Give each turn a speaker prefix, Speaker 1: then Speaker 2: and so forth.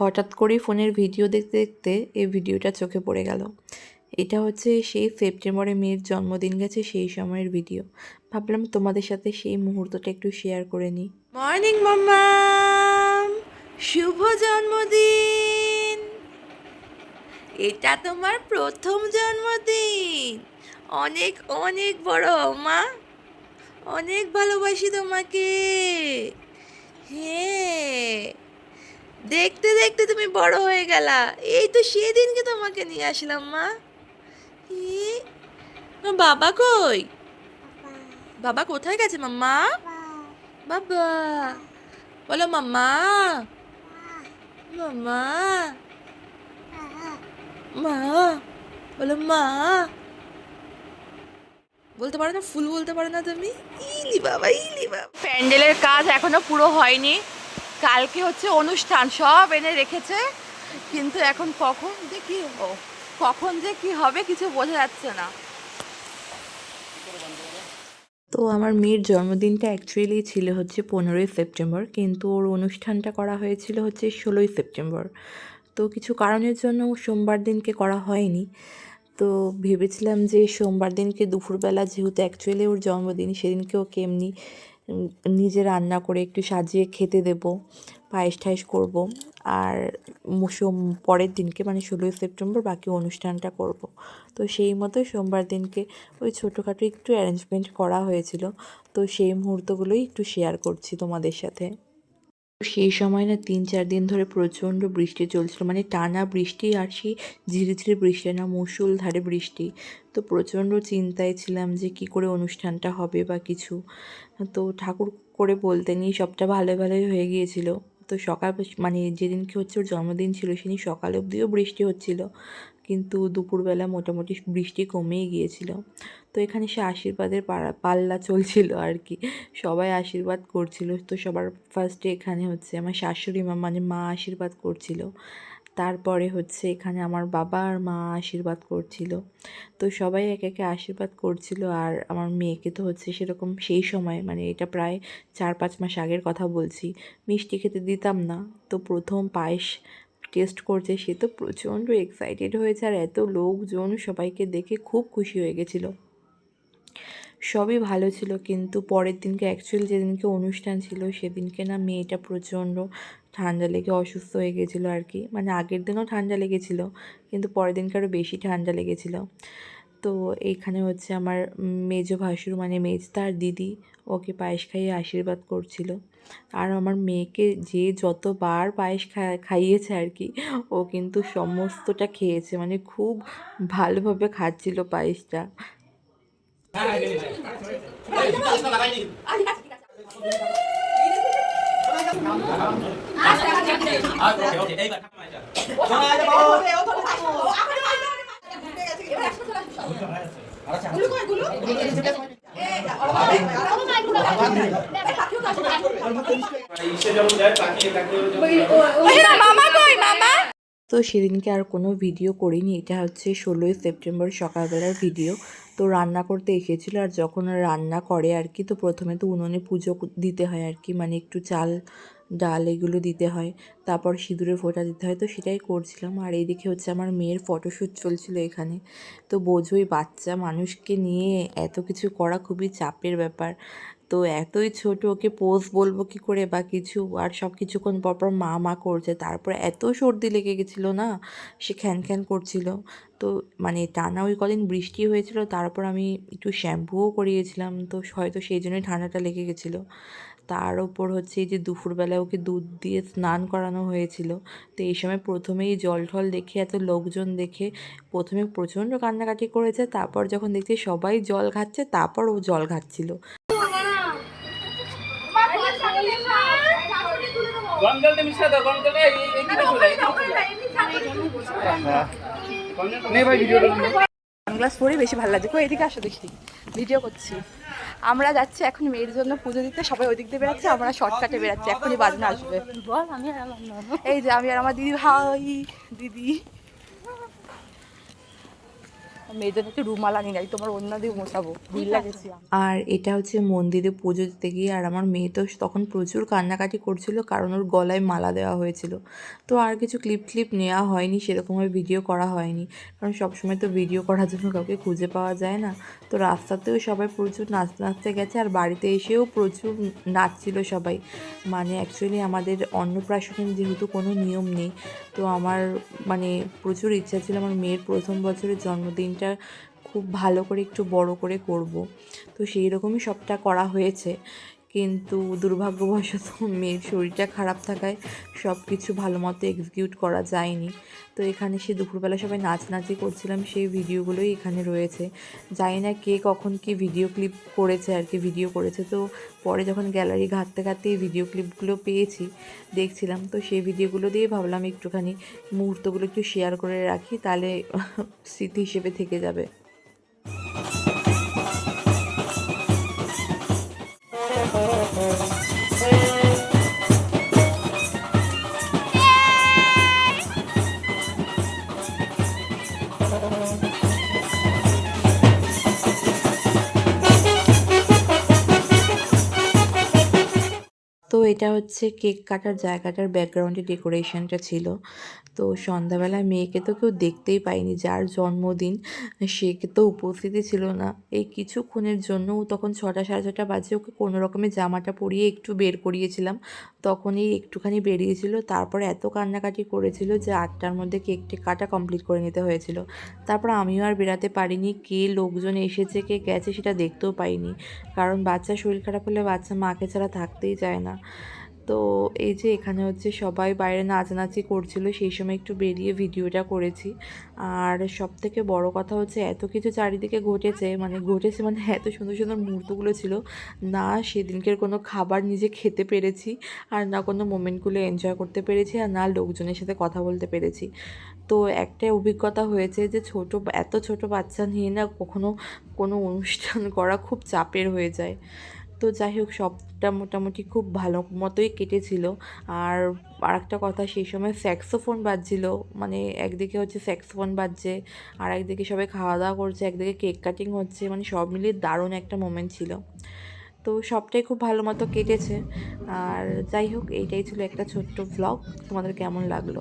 Speaker 1: হঠাৎ করেই ফোনের ভিডিও দেখতে দেখতে এই ভিডিওটা চোখে পড়ে গেল। এটা হচ্ছে সেই সেপ্টেম্বরে মেয়ের জন্মদিন গেছে সেই সময়ের ভিডিও। ভাবলাম তোমাদের সাথে সেই মুহূর্তটা একটু শেয়ার করে নিই। মর্নিং মাম্মাম! শুভ জন্মদিন! এটা তোমার প্রথম জন্মদিন! অনেক অনেক বড় মা! অনেক ভালোবাসি তোমাকে! হ্যাঁ! দেখতে দেখতে তুমি বড় হয়ে গেলা। এই তো সেদিনকে তোমাকে নিয়ে আসলাম মা। বাবা কই? বাবা। কোথায় গেছে মাম্মা? বাবা। বলো মাম্মা। মাম্মা। মা বলো মা। বলতে পারো না ফুল বলতে পারো না তুমি? ইলি বাবা ইলি বাবা। প্যান্ডেলের কাজ এখনও পুরো হয়নি। কালকে হচ্ছে অনুষ্ঠান, সব এনে রেখেছে। কিন্তু এখন কখন যে কি কখন যে কি হবে কিছু বোঝা যাচ্ছে না। তো আমার মেয়ের জন্মদিনটা অ্যাকচুয়ালি ছিল হচ্ছে পনেরোই সেপ্টেম্বর, কিন্তু ওর অনুষ্ঠানটা করা হয়েছিল হচ্ছে ষোলোই সেপ্টেম্বর। তো কিছু কারণের জন্য সোমবার দিনকে করা হয়নি। তো ভেবেছিলাম যে সোমবার দিনকে দুপুরবেলা যেহেতু অ্যাকচুয়ালি ওর জন্মদিন, সেদিনকে ওকে এমনি নিজে রান্না করে একটু সাজিয়ে খেতে দেব, পায়েস ঠায়েস করব আর সোম, পরের দিনকে মানে ষোলোই সেপ্টেম্বর বাকি অনুষ্ঠানটা করব। তো সেই মতো সোমবার দিনকে ওই ছোটোখাটো একটু অ্যারেঞ্জমেন্ট করা হয়েছিল, তো সেই মুহূর্তগুলোই একটু শেয়ার করছি তোমাদের সাথে। সেই সময় না তিন, চার দিন ধরে প্রচণ্ড বৃষ্টি চলছিল। মানে টানা বৃষ্টি আর সেই ঝিরি ঝিরি বৃষ্টি, না মুষলধারে বৃষ্টি। তো প্রচণ্ড চিন্তায় ছিলাম যে কি করে অনুষ্ঠানটা হবে বা কিছু। তো ঠাকুর করে বলতে নিয়ে সবটা ভালো ভালোই হয়ে গিয়েছিল। তো সকাল মানে যেদিনকে হচ্ছে ওর জন্মদিন ছিল, সেদিন সকাল অবধিও বৃষ্টি হচ্ছিল। কিন্তু দুপুরবেলা মোটামুটি বৃষ্টি কমেই গিয়েছিল। তো এখানে সে আশীর্বাদের পাল্লা চলছিল আর কি। সবাই আশীর্বাদ করছিল। তো সবার ফার্স্টে এখানে হচ্ছে আমার শাশুড়ি মা মানে মা আশীর্বাদ করছিল। তারপরে হচ্ছে এখানে আমার বাবা আর মা আশীর্বাদ করছিল। তো সবাই একে একে আশীর্বাদ করছিল আর আমার মেয়েকে তো হচ্ছে সেরকম সেই সময় মানে এটা প্রায় চার পাঁচ মাস আগের কথা বলছি, মিষ্টি খেতে দিতাম না। তো প্রথম পায়েস টেস্ট করছে, সে তো প্রচণ্ড এক্সাইটেড হয়েছে আর এত লোকজন সবাইকে দেখে খুব খুশি হয়ে গেছিল। সবই ভালো ছিল কিন্তু পরের দিনকে অ্যাকচুয়ালি যেদিনকে অনুষ্ঠান ছিল, সেদিনকে না মেয়েটা প্রচণ্ড ঠান্ডা লেগে অসুস্থ হয়ে গেছিল আর কি। মানে আগের দিনও ঠান্ডা লেগেছিলো, কিন্তু পরের দিনকে আরও বেশি ঠান্ডা লেগেছিল। তো এইখানে হচ্ছে আমার মেজো ভাসুর মানে মেজদার দিদি ওকে পায়েস খাইয়ে আশীর্বাদ করছিল। আর আমার মেয়েকে যে যতবার পায়েস খা- খাইয়েছে আর কি ও কিন্তু সমস্তটা খেয়েছে মানে খুব ভালোভাবে খাচ্ছিল পায়েসটা।
Speaker 2: ইসে
Speaker 1: তো সেদিনকে আর কোনো ভিডিও করিনি, এটা হচ্ছে ষোলোই সেপ্টেম্বর সকালবেলার ভিডিও তো রান্না করতে এসেছিল আর যখন রান্না করে আর কি, তো প্রথমে তো উনুনে পুজো দিতে হয় আর কি মানে একটু চাল ডাল এগুলো দিতে হয়, তারপর সিঁদুরের ফোঁটা দিতে হয়, তো সেটাই করছিলাম। আর এইদিকে হচ্ছে আমার মেয়ের ফটোশ্যুট চলছিল এখানে। তো বোঝোই বাচ্চা মানুষকে নিয়ে এত কিছু করা খুবই চাপের ব্যাপার। তো এতই ছোট, ওকে পোজ বলব কি করে বা কিছু, আর সব কিছুক্ষণ পর পর মা মা করছে, তারপর এত সর্দি লেগে গেছিল না, সে খ্যান খ্যান করছিল। তো মানে টানা ওই কদিন বৃষ্টি হয়েছিল, তারপর আমি একটু শ্যাম্পুও করিয়েছিলাম, তো হয়তো সেই জন্যই ঠান্ডাটা লেগে গেছিল। তার ওপর হচ্ছে এই যে দুপুরবেলা ওকে দুধ দিয়ে স্নান করানো হয়েছিল তো এই সময় প্রথমেই জল ঠল দেখে এত লোকজন দেখে প্রথমে প্রচণ্ড কান্নাকাটি করেছে তারপর যখন দেখছি সবাই জল খাচ্ছে তারপর ও জল খাচ্ছিল
Speaker 2: ভাই ভিডিওটা
Speaker 3: সানগ্লাস পরে বেশি ভালো লাগছে। কই এদিকে আসো দেখি। ভিডিও করছি। আমরা যাচ্ছি এখন মেয়ের জন্য পুজো দিতে। সবাই ওই দিক দিয়ে বেড়াচ্ছে আমরা শর্টকাটে বেড়াচ্ছি। এখনই বাজনা আসবে। বল এই যে আমি আর আমার দিদি ভাই দিদি। মেয়ের জন্য একটু রুমাল আনি নাই তোমার অন্য দিয়ে মোছাবো।
Speaker 1: আর এটা হচ্ছে মন্দিরে পুজো দিতে গিয়ে আর আমার মেয়ে তো তখন প্রচুর কান্নাকাটি করছিল কারণ ওর গলায় মালা দেওয়া হয়েছিল। তো আর কিছু ক্লিপ ক্লিপ নেওয়া হয়নি সেরকমভাবে ভিডিও করা হয়নি। কারণ সবসময় তো ভিডিও করার জন্য কাউকে খুঁজে পাওয়া যায় না। তো রাস্তাতেও সবাই প্রচুর নাচতে নাচতে গেছে আর বাড়িতে এসেও প্রচুর নাচছিল সবাই। মানে অ্যাকচুয়ালি আমাদের অন্নপ্রাশনের যেহেতু কোনো নিয়ম নেই তো আমার মানে প্রচুর ইচ্ছা ছিল আমার মেয়ের প্রথম বছরের জন্মদিনটা খুব ভালো করে একটু বড় করে করব। তো সেই রকমই সবটা করা হয়েছে। কিন্তু দুর্ভাগ্যবশত মেয়ের শরীরটা খারাপ থাকায় সব কিছু ভালো মতো এক্সিকিউট করা যায়নি। তো এখানে সে দুপুরবেলা সবাই নাচ নাচনাচি করছিলাম, সেই ভিডিওগুলোই এখানে রয়েছে। জানি না কে কখন কি ভিডিও ক্লিপ করেছে আর কি ভিডিও করেছে। তো পরে যখন গ্যালারি ঘাঁটতে ঘাঁটতে এই ভিডিও ক্লিপগুলো পেয়েছি, দেখছিলাম। তো সেই ভিডিওগুলো দিয়ে ভাবলাম একটুখানি মুহূর্তগুলো একটু শেয়ার করে রাখি, তাহলে স্মৃতি হিসেবে থেকে যাবে। এটা হচ্ছে কেক কাটার জায়গাটার ব্যাকগ্রাউন্ডে ডেকোরেশনটা ছিল। তো সন্ধ্যাবেলা মেয়েকে তো কেউ দেখতেই পায়নি, যার জন্মদিন সে তো উপস্থিতি ছিল না। এই কিছুক্ষণের জন্য তখন ছটা সাড়ে ছটা বাজে ওকে কোনো রকমের জামাটা পরিয়ে একটু বের করিয়েছিলাম। তখনই একটুখানি বেরিয়েছিল, তারপরে এত কান্নাকাটি করেছিল যে আটটার মধ্যে কেকটি কাটা কমপ্লিট করে নিতে হয়েছিল। তারপর আমিও আর বেরাতে পারিনি, কে লোকজন এসেছে, কে গেছে সেটা দেখতেও পাইনি। কারণ বাচ্চার শরীর খারাপ হলে বাচ্চা মাকে ছাড়া থাকতেই চায় না। তো এই যে এখানে হচ্ছে সবাই বাইরে নাচানাচি করছিল, সেই সময় একটু বেরিয়ে ভিডিওটা করেছি। আর সব থেকে বড় কথা হচ্ছে এত কিছু চারিদিকে ঘটেছে মানে ঘটেছে মানে এত সুন্দর সুন্দর মুহূর্তগুলো ছিল, না সেদিনকের কোনো খাবার নিজে খেতে পেরেছি, আর না কোনো মোমেন্টগুলো এনজয় করতে পেরেছি, আর না লোকজনের সাথে কথা বলতে পেরেছি। তো একটাই অভিজ্ঞতা হয়েছে যে ছোট, এত ছোট বাচ্চা নিয়ে না কখনো কোনো অনুষ্ঠান করা খুব চাপের হয়ে যায়। তো যাই হোক, সবটা মোটামুটি খুব ভালো মতোই কেটেছিল। আর আরেকটা কথা, সেই সময় স্যাক্সোফোন বাজছিল। মানে একদিকে হচ্ছে স্যাক্সোফোন বাজছে আর একদিকে সবাই খাওয়া দাওয়া করছে, একদিকে কেক কাটিং হচ্ছে মানে সব মিলিয়ে দারুণ একটা মোমেন্ট ছিল। তো সবটাই খুব ভালো মতো কেটেছে। আর যাই হোক, এইটাই ছিল একটা ছোট্ট ভ্লগ তোমাদের কেমন লাগল?